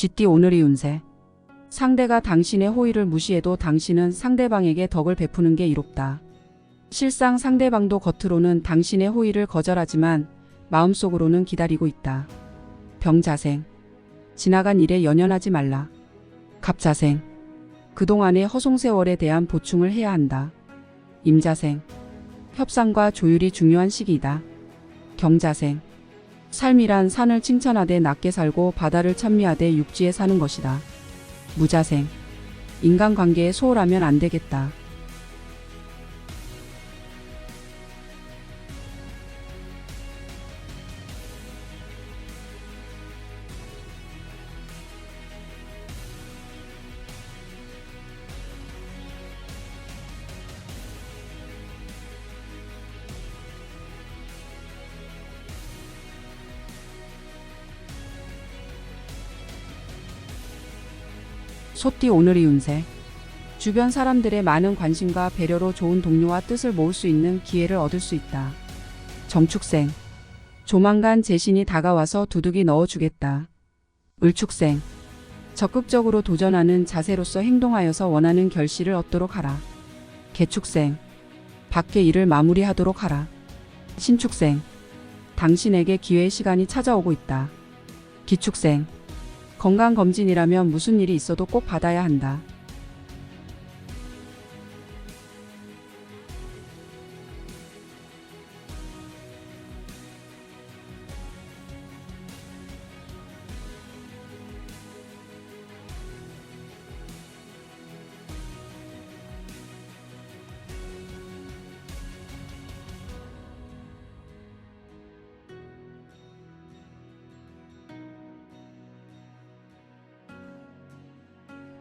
쥐띠 오늘의 운세. 상대가 당신의 호의를 무시해도 당신은 상대방에게 덕을 베푸는 게 이롭다. 실상 상대방도 겉으로는 당신의 호의를 거절하지만 마음속으로는 기다리고 있다. 병자생. 지나간 일에 연연하지 말라. 갑자생. 그동안의 허송세월에 대한 보충을 해야 한다. 임자생. 협상과 조율이 중요한 시기이다. 경자생. 삶이란 산을 칭찬하되 낮게 살고 바다를 찬미하되 육지에 사는 것이다. 무자생. 인간관계에 소홀하면 안 되겠다. 소띠 오늘의 운세. 주변 사람들의 많은 관심과 배려로 좋은 동료와 뜻을 모을 수 있는 기회를 얻을 수 있다. 정축생. 조만간 재신이 다가와서 두둑이 넣어주겠다. 을축생. 적극적으로 도전하는 자세로서 행동하여서 원하는 결실을 얻도록 하라. 개축생. 밖의 일을 마무리하도록 하라. 신축생. 당신에게 기회의 시간이 찾아오고 있다. 기축생. 건강검진이라면 무슨 일이 있어도 꼭 받아야 한다.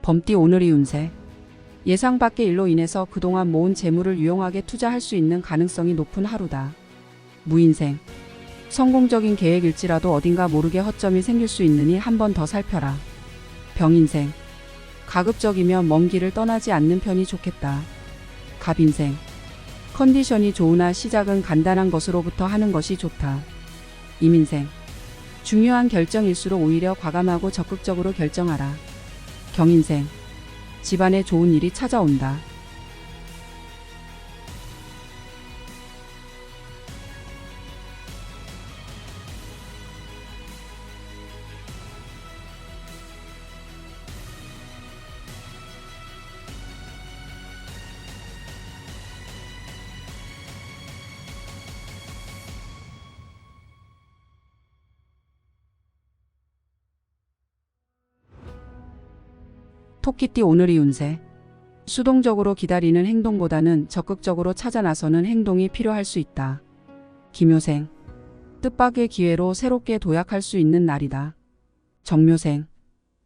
범띠 오늘의 운세. 예상 밖의 일로 인해서 그동안 모은 재물을 유용하게 투자할 수 있는 가능성이 높은 하루다. 무인생. 성공적인 계획일지라도 어딘가 모르게 허점이 생길 수 있으니 한 번 더 살펴라. 병인생. 가급적이면 먼 길을 떠나지 않는 편이 좋겠다. 갑인생. 컨디션이 좋으나 시작은 간단한 것으로부터 하는 것이 좋다. 이민생. 중요한 결정일수록 오히려 과감하고 적극적으로 결정하라. 경인생. 집안에 좋은 일이 찾아온다. 토끼띠 오늘의 운세. 수동적으로 기다리는 행동보다는 적극적으로 찾아 나서는 행동이 필요할 수 있다. 기묘생. 뜻밖의 기회로 새롭게 도약할 수 있는 날이다. 정묘생.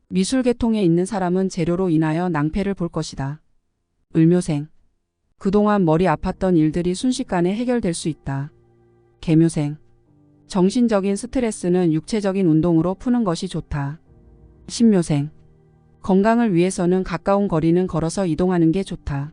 미술 계통에 있는 사람은 재료로 인하여 낭패를 볼 것이다. 을묘생. 그동안 머리 아팠던 일들이 순식간에 해결될 수 있다. 개묘생. 정신적인 스트레스는 육체적인 운동으로 푸는 것이 좋다. 신묘생. 건강을 위해서는 가까운 거리는 걸어서 이동하는 게 좋다.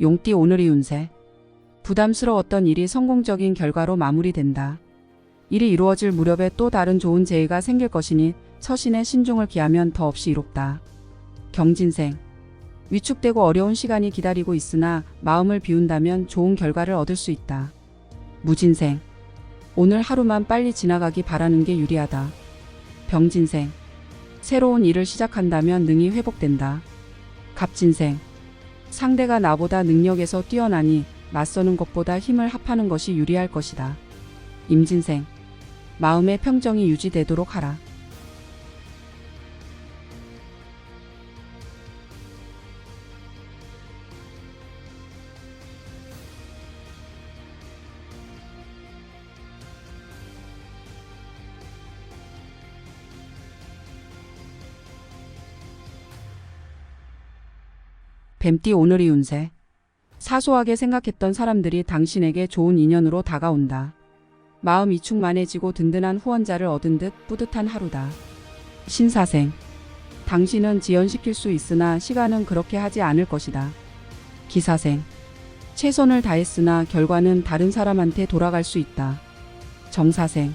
용띠 오늘의 운세. 부담스러웠던 일이 성공적인 결과로 마무리된다. 일이 이루어질 무렵에 또 다른 좋은 재해가 생길 것이니 처신에 신중을 기하면 더없이 이롭다. 경진생. 위축되고 어려운 시간이 기다리고 있으나 마음을 비운다면 좋은 결과를 얻을 수 있다. 무진생. 오늘 하루만 빨리 지나가기 바라는 게 유리하다. 병진생. 새로운 일을 시작한다면 능이 회복된다. 갑진생. 상대가 나보다 능력에서 뛰어나니 맞서는 것보다 힘을 합하는 것이 유리할 것이다. 임진생. 마음의 평정이 유지되도록 하라. 뱀띠 오늘의 운세. 사소하게 생각했던 사람들이 당신에게 좋은 인연으로 다가온다. 마음 이 충만해지고 든든한 후원자를 얻은 듯 뿌듯한 하루다. 신사생. 당신은 지연시킬 수 있으나 시간은 그렇게 하지 않을 것이다. 기사생. 최선을 다했으나 결과는 다른 사람한테 돌아갈 수 있다. 정사생.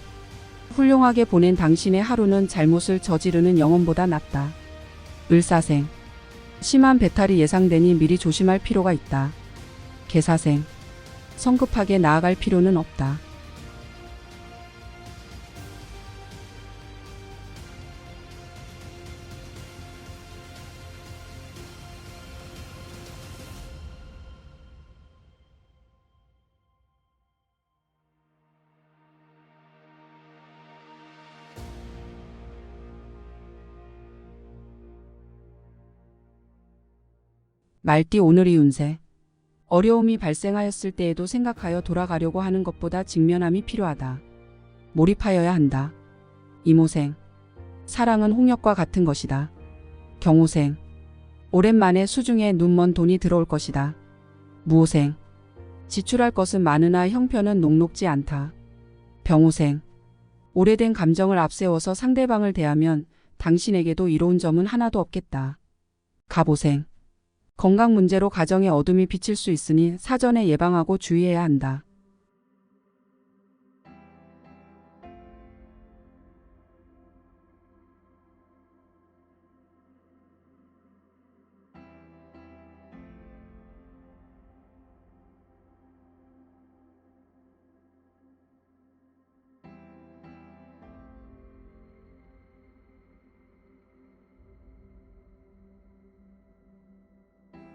훌륭하게 보낸 당신의 하루는 잘못을 저지르는 영혼보다 낫다. 을사생. 심한 배탈이 예상되니 미리 조심할 필요가 있다. 개사생. 성급하게 나아갈 필요는 없다. 말띠 오늘의 운세. 어려움이 발생하였을 때에도 생각하여 돌아가려고 하는 것보다 직면함이 필요하다. 몰입하여야 한다. 이모생. 사랑은 홍역과 같은 것이다. 경호생. 오랜만에 수중에 눈먼 돈이 들어올 것이다. 무호생. 지출할 것은 많으나 형편은 녹록지 않다. 병호생. 오래된 감정을 앞세워서 상대방을 대하면 당신에게도 이로운 점은 하나도 없겠다. 갑오생. 건강 문제로 가정에 어둠이 비칠 수 있으니 사전에 예방하고 주의해야 한다.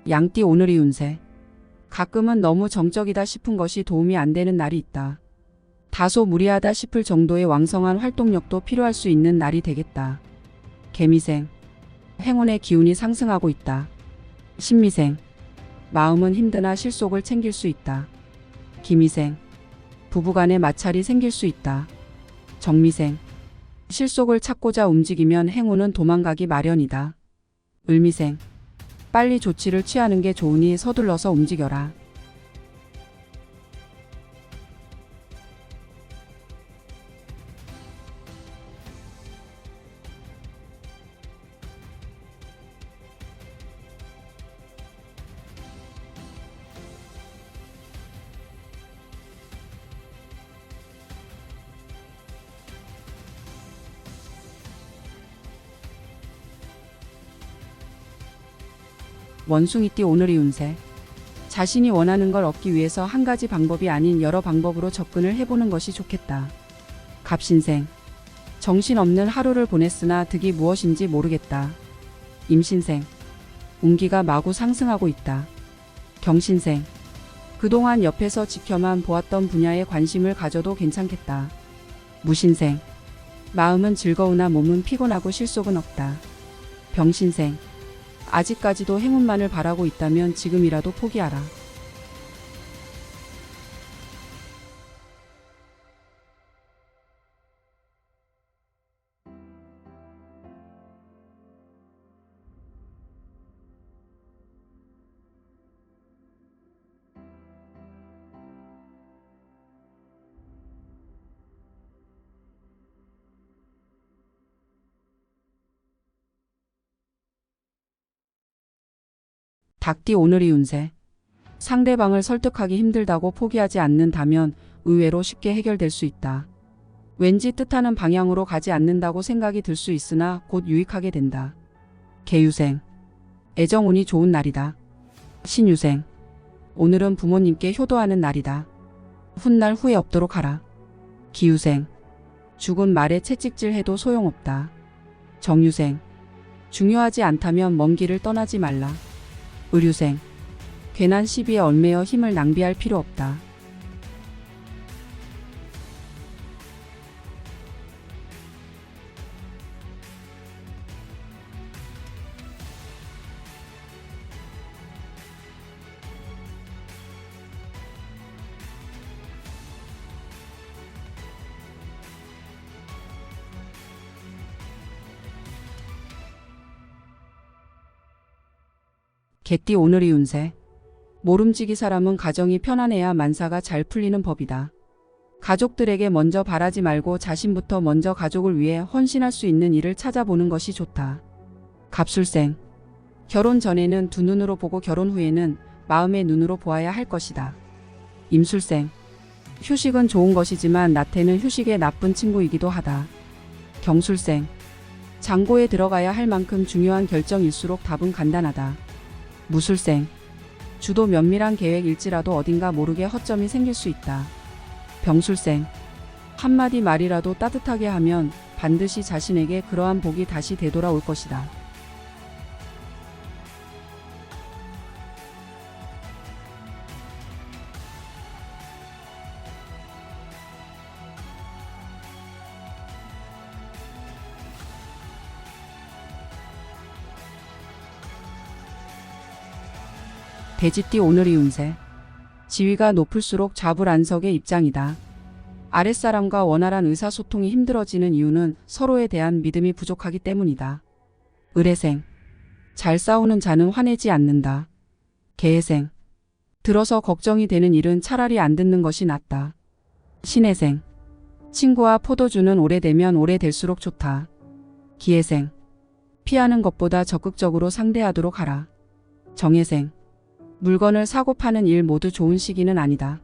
양띠 오늘의 운세. 가끔은 너무 정적이다 싶은 것이 도움이 안 되는 날이 있다. 다소 무리하다 싶을 정도의 왕성한 활동력도 필요할 수 있는 날이 되겠다. 개미생. 행운의 기운이 상승하고 있다. 신미생. 마음은 힘드나 실속을 챙길 수 있다. 기미생. 부부간의 마찰이 생길 수 있다. 정미생. 실속을 찾고자 움직이면 행운은 도망가기 마련이다. 을미생. 빨리 조치를 취하는 게 좋으니 서둘러서 움직여라. 원숭이띠 오늘의 운세. 자신이 원하는 걸 얻기 위해서 한 가지 방법이 아닌 여러 방법으로 접근을 해보는 것이 좋겠다. 갑신생. 정신없는 하루를 보냈으나 득이 무엇인지 모르겠다. 임신생. 운기가 마구 상승하고 있다. 경신생. 그동안 옆에서 지켜만 보았던 분야에 관심을 가져도 괜찮겠다. 무신생. 마음은 즐거우나 몸은 피곤하고 실속은 없다. 병신생. 아직까지도 행운만을 바라고 있다면 지금이라도 포기하라. 닭띠 오늘의 운세. 상대방을 설득하기 힘들다고 포기하지 않는다면 의외로 쉽게 해결될 수 있다. 왠지 뜻하는 방향으로 가지 않는다고 생각이 들 수 있으나 곧 유익하게 된다. 개유생. 애정운이 좋은 날이다. 신유생. 오늘은 부모님께 효도하는 날이다. 훗날 후회 없도록 하라. 기유생. 죽은 말에 채찍질 해도 소용없다. 정유생. 중요하지 않다면 먼 길을 떠나지 말라. 의류생. 괜한 시비에 얽매여 힘을 낭비할 필요 없다. 개띠 오늘이 운세. 모름지기 사람은 가정이 편안해야 만사가 잘 풀리는 법이다. 가족들에게 먼저 바라지 말고 자신부터 먼저 가족을 위해 헌신할 수 있는 일을 찾아보는 것이 좋다. 갑술생. 결혼 전에는 두 눈으로 보고 결혼 후에는 마음의 눈으로 보아야 할 것이다. 임술생. 휴식은 좋은 것이지만 나태는 휴식의 나쁜 친구이기도 하다. 경술생. 장고에 들어가야 할 만큼 중요한 결정일수록 답은 간단하다. 무술생. 주도 면밀한 계획일지라도 어딘가 모르게 허점이 생길 수 있다. 병술생. 한마디 말이라도 따뜻하게 하면 반드시 자신에게 그러한 복이 다시 되돌아올 것이다. 돼지띠 오늘이 운세. 지위가 높을수록 좌불안석의 입장이다. 아랫사람과 원활한 의사소통이 힘들어지는 이유는 서로에 대한 믿음이 부족하기 때문이다. 의뢰생. 잘 싸우는 자는 화내지 않는다. 계해생. 들어서 걱정이 되는 일은 차라리 안 듣는 것이 낫다. 신해생. 친구와 포도주는 오래되면 오래될수록 좋다. 기해생. 피하는 것보다 적극적으로 상대하도록 하라. 정해생. 물건을 사고 파는 일 모두 좋은 시기는 아니다.